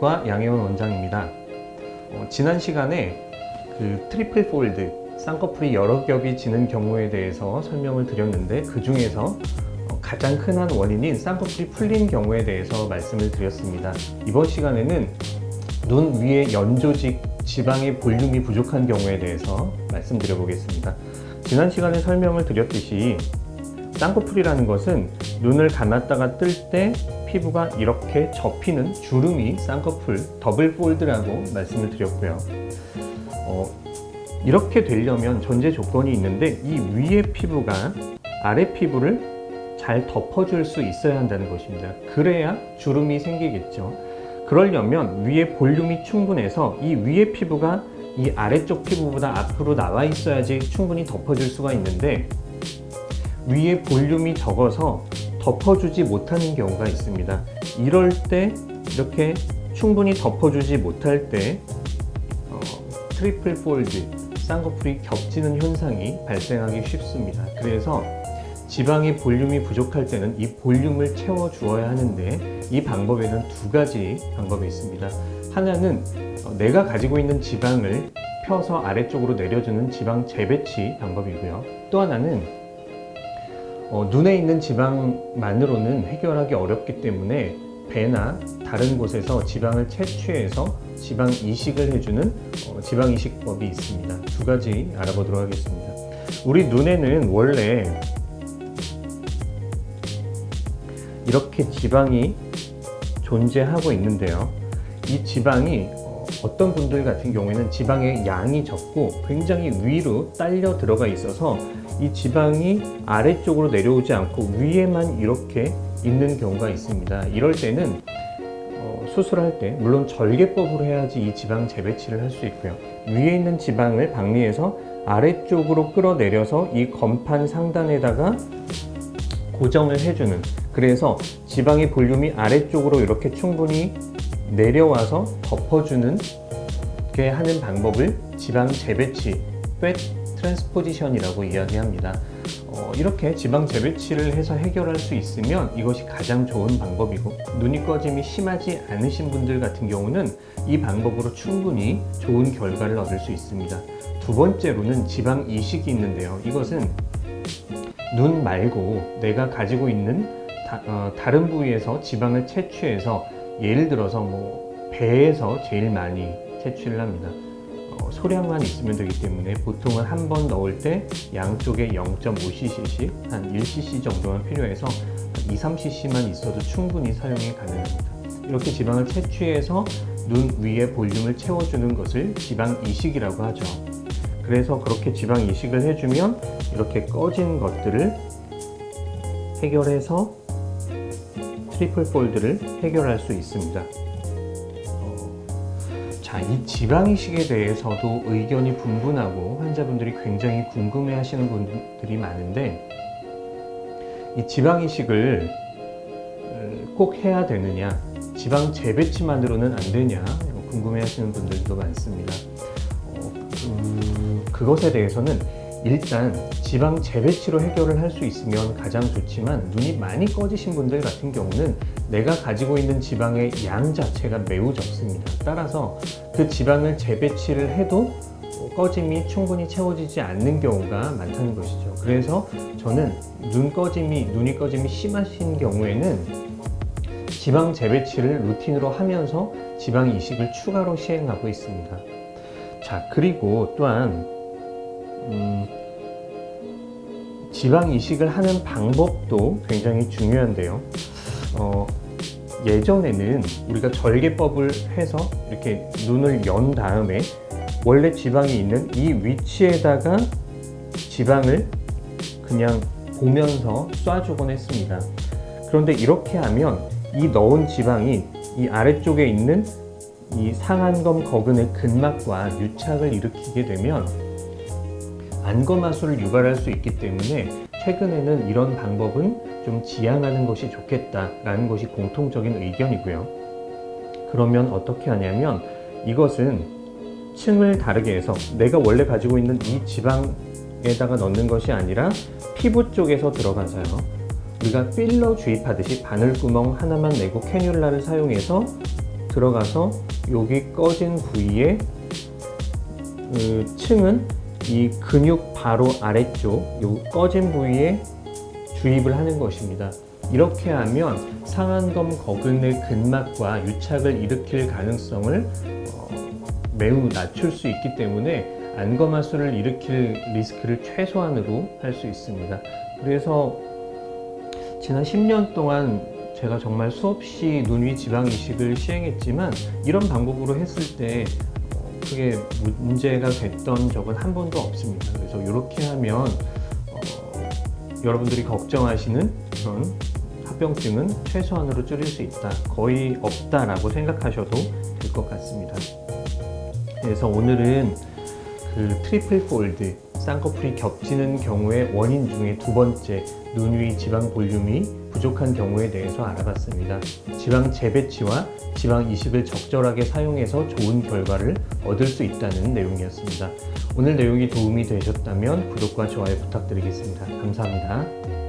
내과 양혜원 원장입니다. 어, 지난 시간에 그 트리플 폴드 쌍꺼풀이 여러 겹이 지는 경우에 대해서 설명을 드렸는데 그 중에서 어, 가장 흔한 원인인 쌍꺼풀이 풀린 경우에 대해서 말씀을 드렸습니다. 이번 시간에는 눈 위에 연조직 지방의 볼륨이 부족한 경우에 대해서 말씀드려 보겠습니다. 지난 시간에 설명을 드렸듯이 쌍꺼풀이라는 것은 눈을 감았다가 뜰 때 피부가 이렇게 접히는 주름이 쌍꺼풀 더블 폴드라고 말씀을 드렸고요. 어, 이렇게 되려면 전제 조건이 있는데 이 위에 피부가 아래 피부를 잘 덮어줄 수 있어야 한다는 것입니다. 그래야 주름이 생기겠죠. 그러려면 위에 볼륨이 충분해서 이 위에 피부가 이 아래쪽 피부보다 앞으로 나와 있어야지 충분히 덮어줄 수가 있는데 위에 볼륨이 적어서 덮어주지 못하는 경우가 있습니다. 이럴 때 이렇게 충분히 덮어주지 못할 때 어, 트리플 폴드 쌍꺼풀이 겹치는 현상이 발생하기 쉽습니다. 그래서 지방의 볼륨이 부족할 때는 이 볼륨을 채워 주어야 하는데 이 방법에는 두 가지 방법이 있습니다. 하나는 어, 내가 가지고 있는 지방을 펴서 아래쪽으로 내려주는 지방 재배치 방법이고요. 또 하나는 어, 눈에 있는 지방만으로는 해결하기 어렵기 때문에 배나 다른 곳에서 지방을 채취해서 지방 이식을 해주는 어, 지방 이식법이 있습니다. 두 가지 알아보도록 하겠습니다. 우리 눈에는 원래 이렇게 지방이 존재하고 있는데요. 이 지방이 어, 어떤 분들 같은 경우에는 지방의 양이 적고 굉장히 위로 딸려 들어가 있어서 이 지방이 아래쪽으로 내려오지 않고 위에만 이렇게 있는 경우가 있습니다. 이럴 때는 어, 수술할 때 물론 절개법으로 해야지 이 지방 재배치를 할 수 있고요. 위에 있는 지방을 박리해서 아래쪽으로 끌어내려서 이 건판 상단에다가 고정을 해주는 그래서 지방의 볼륨이 아래쪽으로 이렇게 충분히 내려와서 덮어주는 게 하는 방법을 지방 재배치, 팻 트랜스포지션이라고 이야기합니다. 어, 이렇게 지방 재배치를 해서 해결할 수 있으면 이것이 가장 좋은 방법이고 눈이 꺼짐이 심하지 않으신 분들 같은 경우는 이 방법으로 충분히 좋은 결과를 얻을 수 있습니다. 두 번째로는 지방 이식이 있는데요. 이것은 눈 말고 내가 가지고 있는 다, 른 부위에서 지방을 채취해서 예를 들어서 뭐 배에서 제일 많이 채취를 합니다. 어, 소량만 있으면 되기 때문에 보통은 한 번 넣을 때 양쪽에 0.5cc씩 한 1cc 정도만 필요해서 2, 3cc만 있어도 충분히 사용이 가능합니다. 이렇게 지방을 채취해서 눈 위에 볼륨을 채워주는 것을 지방 이식이라고 하죠. 그래서 그렇게 지방 이식을 해주면 이렇게 꺼진 것들을 해결해서 트리플 폴드를 해결할 수 있습니다. 어, 자, 이 지방 이식에 대해서도 의견이 분분하고 환자분들이 굉장히 궁금해 하시는 분들이 많은데 이 지방 이식을 어, 꼭 해야 되느냐, 지방 재배치만으로는 안 되냐 궁금해 하시는 분들도 많습니다. 어, 음, 그것에 대해서는 일단 지방 재배치로 해결을 할 수 있으면 가장 좋지만 눈이 많이 꺼지신 분들 같은 경우는 내가 가지고 있는 지방의 양 자체가 매우 적습니다. 따라서 그 지방을 재배치를 해도 꺼짐이 충분히 채워지지 않는 경우가 많다는 것이죠. 그래서 저는 눈 꺼짐이 눈이 꺼짐이 심하신 경우에는 지방 재배치를 루틴으로 하면서 지방 이식을 추가로 시행하고 있습니다. 자, 그리고 또한 음, 지방 이식을 하는 방법도 굉장히 중요한데요. 어, 예전에는 우리가 절개법을 해서 이렇게 눈을 연 다음에 원래 지방이 있는 이 위치에다가 지방을 그냥 보면서 쏴주곤 했습니다. 그런데 이렇게 하면 이 넣은 지방이 이 아래쪽에 있는 이 상안검 거근의 근막과 유착을 일으키게 되면 안검하수를 유발할 수 있기 때문에 최근에는 이런 방법은 좀 지양하는 것이 좋겠다라는 것이 공통적인 의견이고요. 그러면 어떻게 하냐면 이것은 층을 다르게 해서 내가 원래 가지고 있는 이 지방에다가 넣는 것이 아니라 피부 쪽에서 들어가서요. 우리가 필러 주입하듯이 바늘구멍 하나만 내고 캐뉼라를 사용해서 들어가서 여기 꺼진 부위에 그 층은 이 근육 바로 아래쪽 요 꺼진 부위에 주입을 하는 것입니다. 이렇게 하면 상안검 거근의 근막과 유착을 일으킬 가능성을 어, 매우 낮출 수 있기 때문에 안검하수를 일으킬 리스크를 최소한으로 할 수 있습니다. 그래서 지난 10년 동안 제가 정말 수없이 눈위 지방 이식을 시행했지만 이런 방법으로 했을 때 어, 크게 문제가 됐던 적은 한 번도 없습니다. 그래서 이렇게 하면 어, 여러분들이 걱정하시는 그런 합병증은 최소한으로 줄일 수 있다. 거의 없다라고 생각하셔도 될 것 같습니다. 그래서 오늘은 그 트리플 폴드 쌍꺼풀이 겹치는 경우의 원인 중에 두 번째 눈 위 지방 볼륨이 부족한 경우에 대해서 알아봤습니다. 지방 재배치와 지방 이식을 적절하게 사용해서 좋은 결과를 얻을 수 있다는 내용이었습니다. 오늘 내용이 도움이 되셨다면 구독과 좋아요 부탁드리겠습니다. 감사합니다.